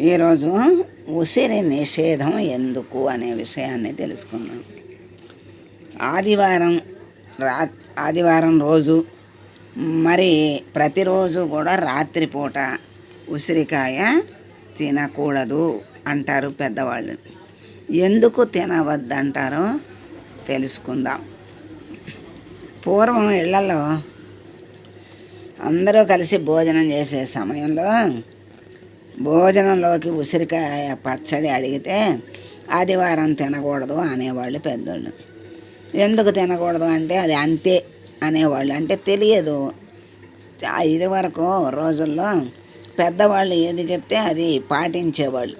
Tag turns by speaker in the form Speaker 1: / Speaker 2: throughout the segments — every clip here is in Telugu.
Speaker 1: ఈరోజు ఉసిరి నిషేధం ఎందుకు అనే విషయాన్ని తెలుసుకుందాం. ఆదివారం రా ఆదివారం రోజు మరి ప్రతిరోజు కూడా రాత్రిపూట ఉసిరికాయ తినకూడదు అంటారు పెద్దవాళ్ళు. ఎందుకు తినవద్దంటారో తెలుసుకుందాం. పూర్వం ఇళ్ళలో అందరూ కలిసి భోజనం చేసే సమయంలో భోజనంలోకి ఉసిరికాయ పచ్చడి అడిగితే ఆదివారం తినకూడదు అనేవాళ్ళు పెద్దోళ్ళు. ఎందుకు తినకూడదు అంటే అది అంతే అనేవాళ్ళు. అంటే తెలియదు. ఇది వరకు రోజుల్లో పెద్దవాళ్ళు ఏది చెప్తే అది పాటించేవాళ్ళు.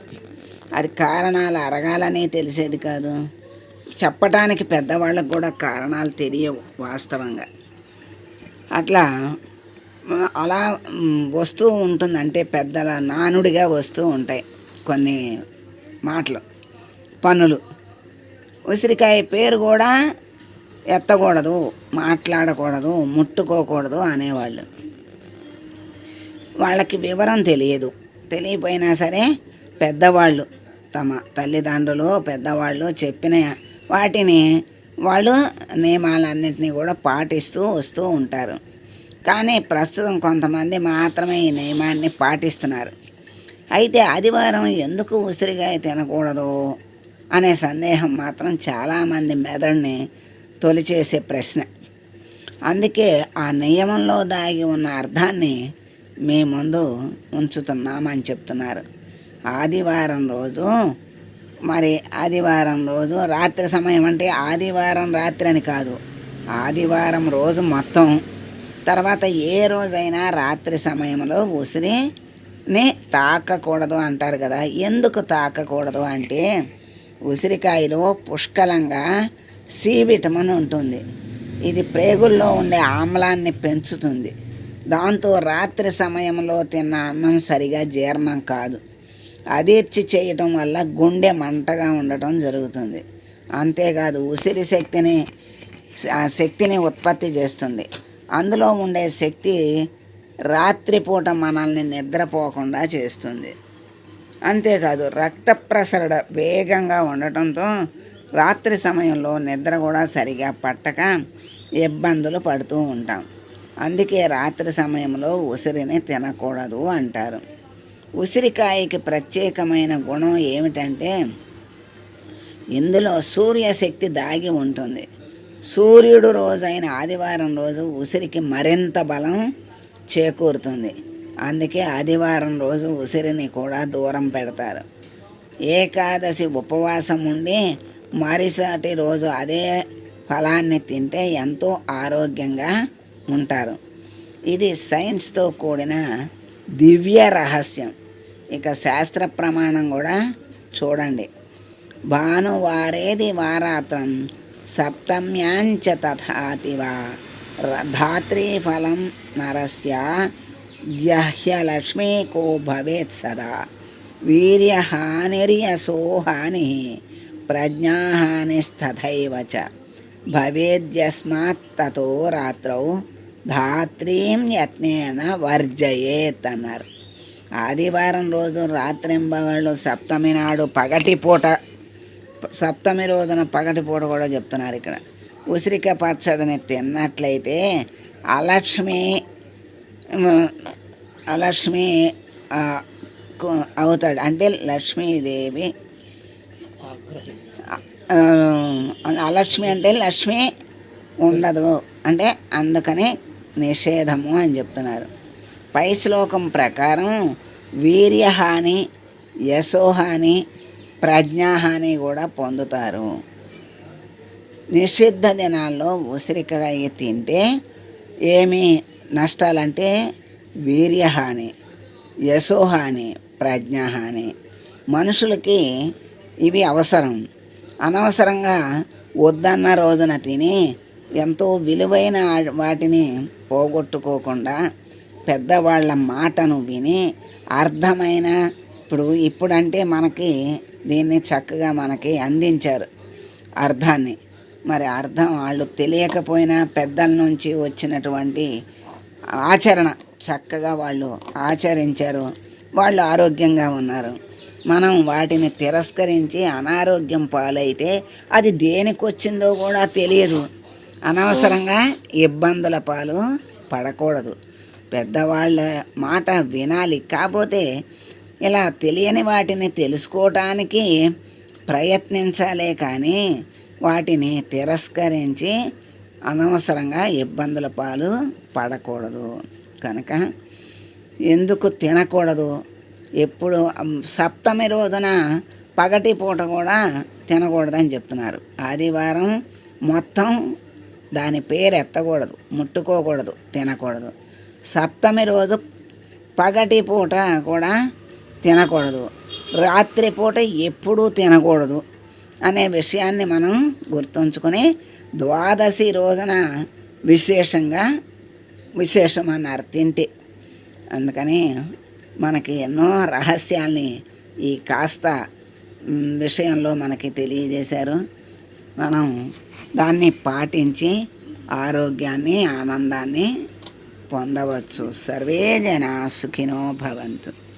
Speaker 1: అది కారణాలు అరగాలని తెలిసేది కాదు. చెప్పటానికి పెద్దవాళ్ళకు కూడా కారణాలు తెలియవు వాస్తవంగా. అట్లా అలా వస్తూ ఉంటుంది. అంటే పెద్దల నానుడిగా వస్తూ ఉంటాయి కొన్ని మాటలు పనులు. ఉసిరికాయ పేరు కూడా ఎత్తకూడదు మాట్లాడకూడదు ముట్టుకోకూడదు అనేవాళ్ళు. వాళ్ళకి వివరం తెలియదు. తెలియపోయినా సరే పెద్దవాళ్ళు తమ తల్లిదండ్రులు పెద్దవాళ్ళు చెప్పిన వాటిని వాళ్ళు నియమాలన్నింటినీ కూడా పాటిస్తూ వస్తూ ఉంటారు. కానీ ప్రస్తుతం కొంతమంది మాత్రమే ఈ నియమాన్ని పాటిస్తున్నారు. అయితే ఆదివారం ఎందుకు ఉసిరిగా తినకూడదు అనే సందేహం మాత్రం చాలామంది మెదడుని తొలిచేసే ప్రశ్న. అందుకే ఆ నియమంలో దాగి ఉన్న అర్థాన్ని మీ ముందు ఉంచుతున్నామని చెప్తున్నారు. ఆదివారం రోజు మరి ఆదివారం రోజు రాత్రి సమయం అంటే ఆదివారం రాత్రి అని కాదు. ఆదివారం రోజు మొత్తం తర్వాత ఏ రోజైనా రాత్రి సమయంలో ఉసిరిని తాకకూడదు అంటారు కదా. ఎందుకు తాకకూడదు అంటే ఉసిరికాయలో పుష్కలంగా సి విటమిన్ ఉంటుంది. ఇది ప్రేగుల్లో ఉండే ఆమ్లాన్ని పెంచుతుంది. దాంతో రాత్రి సమయంలో తిన్న అన్నం సరిగా జీర్ణం కాదు. అదీర్చి చేయటం వల్ల గుండె మంటగా ఉండటం జరుగుతుంది. అంతేకాదు ఉసిరి శక్తిని శక్తిని ఉత్పత్తి చేస్తుంది. అందులో ఉండే శక్తి రాత్రిపూట మనల్ని నిద్రపోకుండా చేస్తుంది. అంతేకాదు రక్త ప్రసరణ వేగంగా ఉండటంతో రాత్రి సమయంలో నిద్ర కూడా సరిగా పట్టక ఇబ్బందులు పడుతూ ఉంటాం. అందుకే రాత్రి సమయంలో ఉసిరిని తినకూడదు అంటారు. ఉసిరికాయకి ప్రత్యేకమైన గుణం ఏమిటంటే ఇందులో సూర్యశక్తి దాగి ఉంటుంది. సూర్యుడు రోజైన ఆదివారం రోజు ఉసిరికి మరింత బలం చేకూరుతుంది. అందుకే ఆదివారం రోజు ఉసిరిని కూడా దూరం పెడతారు. ఏకాదశి ఉపవాసం ఉండి మరుసటి రోజు అదే ఫలాన్ని తింటే ఎంతో ఆరోగ్యంగా ఉంటారు. ఇది సైన్స్తో కూడిన దివ్య రహస్యం. ఇక శాస్త్ర ప్రమాణం కూడా చూడండి. భానువారేది వారాత్రం సప్తమ్యాంచ తథాతివా ధాత్రీఫలం నరస్య ద్యహ్యలక్ష్మీ కో భవేత్ సదా వీర్యహానిర్యసో హాని ప్రజ్ఞాహానిస్తథైవ చ భవేద్యస్మాత్ తతో రాత్రౌ ధాత్రీం యత్నేన వర్జయేతనర్ ఆదివారం రోజు రాత్రింబగళ్ళు సప్తమి నాడు పగటిపూట సప్తమి రోజున పగటి పూట కూడా చెప్తున్నారు ఇక్కడ. ఉసిరిక పచ్చడిని తిన్నట్లయితే అలక్ష్మి అలక్ష్మి అవుతాడు. అంటే లక్ష్మీదేవి అలక్ష్మి అంటే లక్ష్మి ఉండదు. అంటే అందుకని నిషేధము అని చెప్తున్నారు. పై శ్లోకం ప్రకారం వీర్యహాని యశోహాని ప్రజ్ఞాహాని కూడా పొందుతారు. నిషిద్ధ దినాల్లో ఉసిరికాయ తింటే ఏమి నష్టాలంటే వీర్యహాని యశోహాని ప్రజ్ఞాహాని. మనుషులకి ఇవి అవసరం. అనవసరంగా వద్దన్న రోజున తిని ఎంతో విలువైన వాటిని పోగొట్టుకోకుండా పెద్దవాళ్ళ మాటను విని అర్థమైన ఇప్పుడు ఇప్పుడంటే మనకి దీన్ని చక్కగా మనకి అందించారు. అర్థాన్ని మరి అర్థం వాళ్ళు తెలియకపోయినా పెద్దల నుంచి వచ్చినటువంటి ఆచరణ చక్కగా వాళ్ళు ఆచరించారు. వాళ్ళు ఆరోగ్యంగా ఉన్నారు. మనం వాటిని తిరస్కరించి అనారోగ్యం పాలైతే అది దేనికి వచ్చిందో కూడా తెలియదు. అనవసరంగా ఇబ్బందుల పాలు పడకూడదు. పెద్దవాళ్ళ మాట వినాలి. కాకపోతే ఇలా తెలియని వాటిని తెలుసుకోవటానికి ప్రయత్నించాలే కానీ వాటిని తిరస్కరించి అనవసరంగా ఇబ్బందుల పాలు పడకూడదు. కనుక ఎందుకు తినకూడదు? ఎప్పుడు సప్తమి రోజున పగటి పూట కూడా తినకూడదని చెప్తున్నారు. ఆదివారం మొత్తం దాని పేరు ఎత్తకూడదు ముట్టుకోకూడదు తినకూడదు. సప్తమి రోజు పగటి పూట కూడా తినకూడదు. రాత్రిపూట ఎప్పుడూ తినకూడదు అనే విషయాన్ని మనం గుర్తుంచుకొని ద్వాదశి రోజున విశేషంగా విశేషం అన్నారు తింటే. అందుకని మనకి ఎన్నో రహస్యాల్ని ఈ కాస్త విషయంలో మనకి తెలియజేశారు. మనం దాన్ని పాటించి ఆరోగ్యాన్ని ఆనందాన్ని పొందవచ్చు. సర్వే జనా సుఖినో భవంతు.